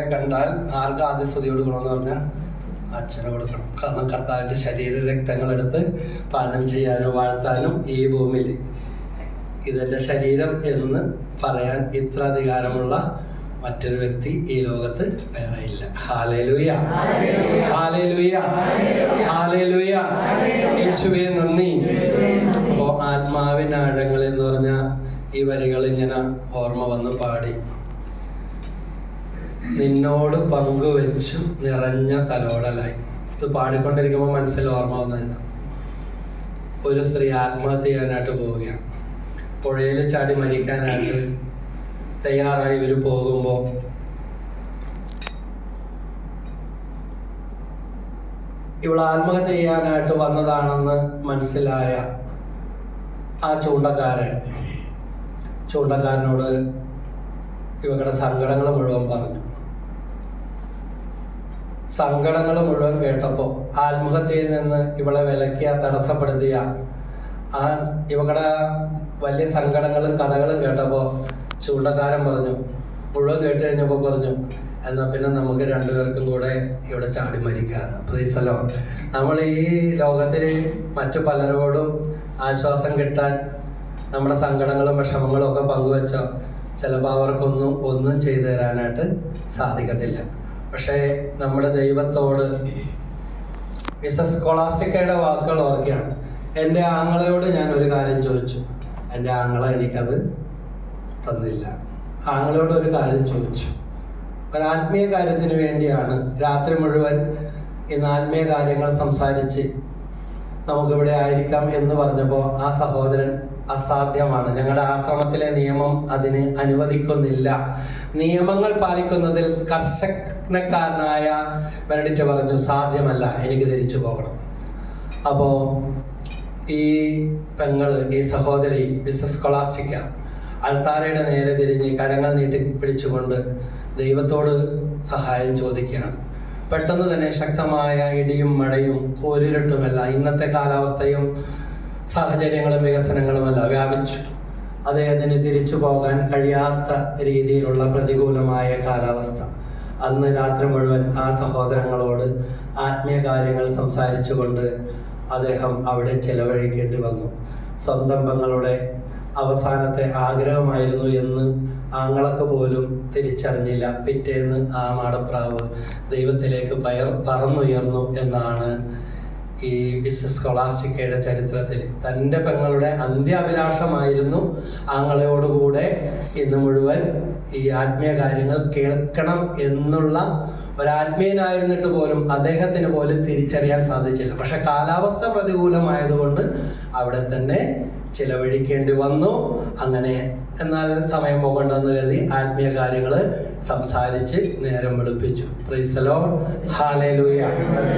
കണ്ടാൽ ആർക്ക് ആദ്യ സ്തുതി കൊടുക്കണമെന്ന് പറഞ്ഞാൽ അച്ഛന് കൊടുക്കണം കാരണം കർത്താവിന്റെ ശരീര രക്തങ്ങളെടുത്ത് പാനം ചെയ്യാനും വാഴ്ത്താനും ഈ ഭൂമിയിൽ ഇതെന്റെ ശരീരം എന്ന് പറയാൻ ഇത്ര അധികാരമുള്ള മറ്റൊരു വ്യക്തി ഈ ലോകത്ത് വേറെ ഇല്ല. ഹാലേലുയ. ഹാലേലുയ. ഹാലേലുയ. യേശുവെ നന്ദി. അപ്പോൾ ആത്മാവിനാഴങ്ങൾ എന്ന് പറഞ്ഞ ഈ വരികൾ ഇങ്ങനെ ഓർമ്മ വന്ന് പാടി. നിന്നോട് പങ്കുവെച്ചു നിറഞ്ഞ തലോടലായി. ഇത് പാടിക്കൊണ്ടിരിക്കുമ്പോൾ മനസ്സിൽ ഓർമ്മ വന്നതാണ് ഒരു സ്ത്രീ ആത്മഹത്യ ചെയ്യാനായിട്ട് പോവുകയാണ്. പുഴയിൽ ചാടി മരിക്കാനായിട്ട് തയ്യാറായി ഇവർ പോകുമ്പോൾ ഇവൾ ആത്മഹത്യ ചെയ്യാനായിട്ട് വന്നതാണെന്ന് മനസ്സിലായ ആ ചൂണ്ടക്കാരൻ ചൂണ്ടക്കാരനോട് ഇവരുടെ സങ്കടങ്ങൾ മുഴുവൻ പറഞ്ഞു. സങ്കടങ്ങൾ മുഴുവൻ കേട്ടപ്പോൾ ആത്മഹത്യയിൽ നിന്ന് ഇവളെ വിലക്കിയ തടസ്സപ്പെടുത്തിയ ആ ഇവകളുടെ വലിയ സങ്കടങ്ങളും കഥകളും കേട്ടപ്പോൾ ചൂണ്ടക്കാരൻ പറഞ്ഞു മുഴുവൻ കേട്ട് കഴിഞ്ഞപ്പോൾ പറഞ്ഞു എന്നാൽ പിന്നെ നമുക്ക് രണ്ടുപേർക്കും കൂടെ ഇവിടെ ചാടി മരിക്കാം. പ്രീസലോ നമ്മൾ ഈ ലോകത്തിൽ മറ്റു പലരോടും ആശ്വാസം കിട്ടാൻ നമ്മുടെ സങ്കടങ്ങളും വിഷമങ്ങളും ഒക്കെ പങ്കുവെച്ചോ ചിലപ്പോൾ അവർക്കൊന്നും ഒന്നും ചെയ്തു തരാനായിട്ട് സാധിക്കത്തില്ല. പക്ഷേ നമ്മുടെ ദൈവത്തോട് മിസസ് കൊളാസ്റ്റിക്കയുടെ വാക്കുകൾ ഓർക്കുകയാണ്. എന്റെ ആങ്ങളയോട് ഞാൻ ഒരു കാര്യം ചോദിച്ചു. എന്റെ ആങ്ങള എനിക്കത് തന്നില്ല. ആങ്ങളയോട് ഒരു കാര്യം ചോദിച്ചു. ഒരു ആത്മീയ കാര്യത്തിന് വേണ്ടിയാണ് രാത്രി മുഴുവൻ ഇന്ന് ആത്മീയ കാര്യങ്ങൾ സംസാരിച്ച് നമുക്കിവിടെ ആയിരിക്കാം എന്ന് പറഞ്ഞപ്പോൾ ആ സഹോദരൻ അസാധ്യമാണ്. ഞങ്ങളുടെ ആശ്രമത്തിലെ നിയമം അതിന് അനുവദിക്കുന്നില്ല. നിയമങ്ങൾ പാലിക്കുന്നതിൽ കർശനക്കാരനായ ബെനഡിറ്റ് പറഞ്ഞു സാധ്യമല്ല എനിക്ക് തിരിച്ചു പോകണം. അപ്പോൾ ഈ പെങ്ങൾ ഈ സഹോദരി മിസ്സസ് കൊളാസ്റ്റിക്ക അൾത്താരയുടെ നേരെ തിരിഞ്ഞ് കരങ്ങൾ നീട്ടി പിടിച്ചുകൊണ്ട് ദൈവത്തോട് സഹായം ചോദിക്കുകയാണ്. പെട്ടെന്ന് തന്നെ ശക്തമായ ഇടിയും മഴയും കോരിരട്ടുമല്ല ഇന്നത്തെ കാലാവസ്ഥയും സാഹചര്യങ്ങളും വികസനങ്ങളുമല്ല വ്യാപിച്ചു. അദ്ദേഹത്തിന് തിരിച്ചു പോകാൻ കഴിയാത്ത രീതിയിലുള്ള പ്രതികൂലമായ കാലാവസ്ഥ. അന്ന് രാത്രി മുഴുവൻ ആ സഹോദരങ്ങളോട് ആത്മീയ കാര്യങ്ങൾ സംസാരിച്ചുകൊണ്ട് അദ്ദേഹം അവിടെ ചെലവഴിക്കേണ്ടി വന്നു. സ്വന്തം പെങ്ങളുടെ അവസാനത്തെ ആഗ്രഹമായിരുന്നു എന്ന് ആങ്ങളക്ക് പോലും തിരിച്ചറിഞ്ഞില്ല. പിറ്റേന്ന് ആ മാടപ്രാവ് ദൈവത്തിലേക്ക് പയർ പറന്നുയർന്നു എന്നാണ് ഈ വിശ്വസ് ചരിത്രത്തിൽ. തന്റെ പെങ്ങളുടെ അന്ത്യാഭിലാഷമായിരുന്നു ആങ്ങളയോടുകൂടെ ഇന്ന് മുഴുവൻ ഈ ആത്മീയ കാര്യങ്ങൾ കേൾക്കണം എന്നുള്ള ഒരാത്മീയനായിരുന്നിട്ട് പോലും അദ്ദേഹത്തിന് പോലും തിരിച്ചറിയാൻ സാധിച്ചില്ല. പക്ഷെ കാലാവസ്ഥ പ്രതികൂലമായതുകൊണ്ട് അവിടെ തന്നെ ചിലവഴിക്കേണ്ടി വന്നു. അങ്ങനെ എന്നാൽ സമയം പോകണ്ടെന്ന് കരുതി ആത്മീയ കാര്യങ്ങൾ സംസാരിച്ച് നേരം വെളുപ്പിച്ചു. പ്രൈസലോ ഹാലേലൂയ